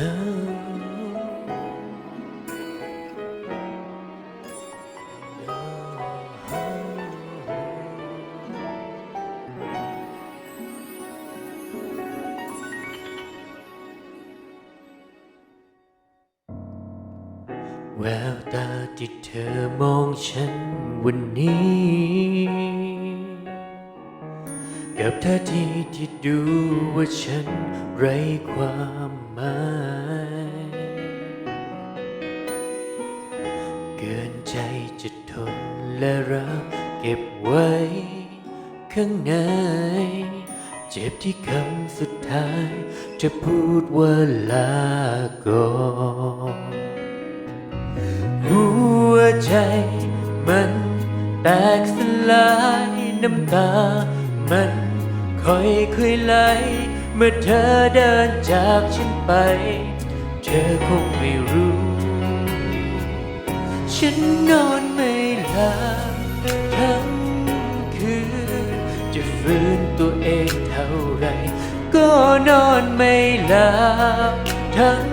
แววตาที่เธอมองฉันวันนี้ กับท่าทีที่ดูว่าฉันไร้ความหมาย เกินใจจะทนและรับเก็บไว้ ข้างใน เจ็บที่คำสุดท้าย จะพูดว่าลาก่อนหัวใจมันแตกสลายน้ำตามัน ค่อยค่อยไหลเมื่อเธอเดินจากฉันไป เธอคงไม่รู้ ฉันนอนไม่หลับทั้งคืน จะฟื้นตัวเองเท่าไร ก็นอนไม่หลับทั้ง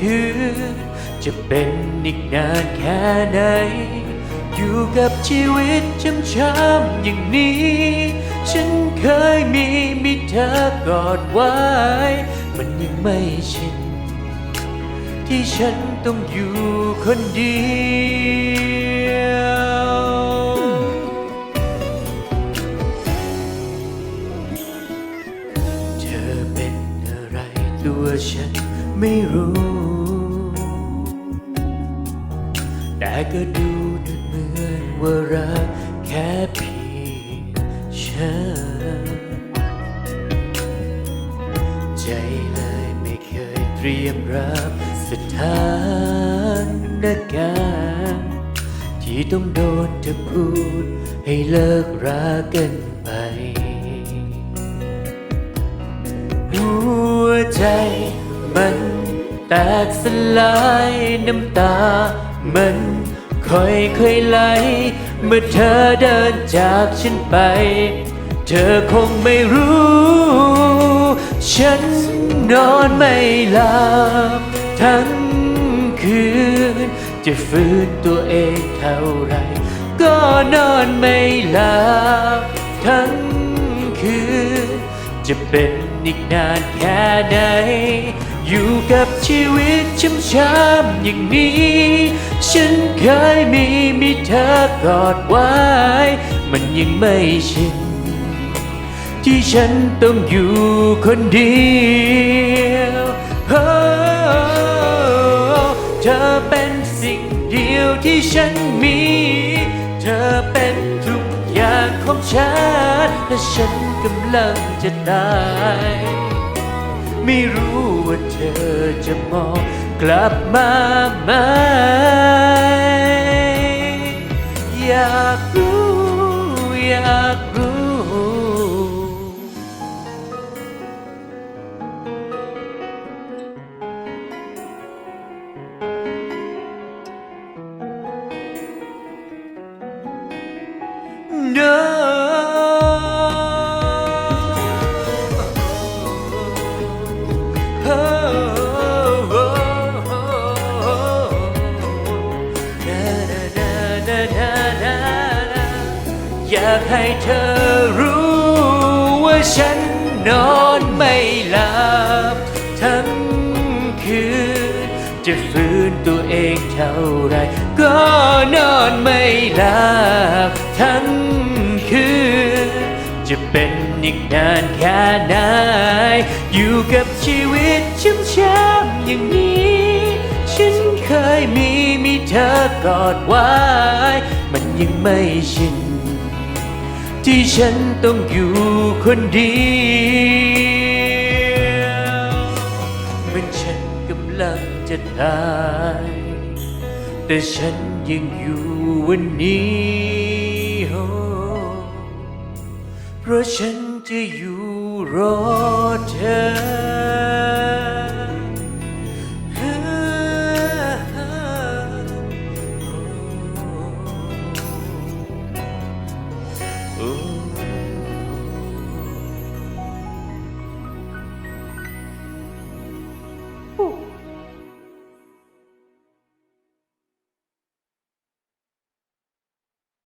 คืน จะเป็นอีกนานแค่ไหน อยู่กับชีวิตช้ำๆอย่างนี้ ฉันเคยมีมีเธอกอดไว้ มันยังไม่ชินที่ฉันต้องอยู่คนเดียวเธอเป็นอะไรตัวฉันไม่รู้ แต่ก็ดูเหมือนว่ารัก สถานการณ์ที่ต้องโดนเธอพูด ให้เลิกรักกันไป หัวใจมันแตกสลายน้ำตา มันค่อยค่อยไหล เมื่อเธอเดินจากฉันไป เธอคงไม่รู้ ฉันนอนไม่หลับ ทั้งคืน จะฟื้นตัวเองเท่าไร ก็นอนไม่หลับทั้งคืน จะเป็นอีกนานแค่ไหน อยู่กับชีวิตช้ำๆอย่างนี้ ฉันเคยมีมีเธอกอดไว้ มันยังไม่ชินที่ฉันต้องอยู่คนเดียว ธอเป็นสิ่งเดียวที่ฉันมี เธอเป็นทุกอย่างของฉัน และฉันกำลังจะตาย ไม่รู้ว่าเธอจะมองกลับมาไหม อยากรู้ อยากรู้ อยากให้เธอรู้ว่าฉันนอนไม่หลับทั้งคืน จะฟื้นตัวเองเท่าไร ก็นอนไม่หลับทั้งคืน จะเป็นอีกนานแค่ไหน อยู่กับชีวิตช้ำๆอย่างนี้ ฉันเคยมีมีเธอกอดไว้ มันยังไม่ชิน ที่ฉันต้องอยู่คนเดียวเหมันฉันกำลังจะตาย แต่ฉันยังอยู่วันนี้เพราะฉันจะอยู่รอเธอ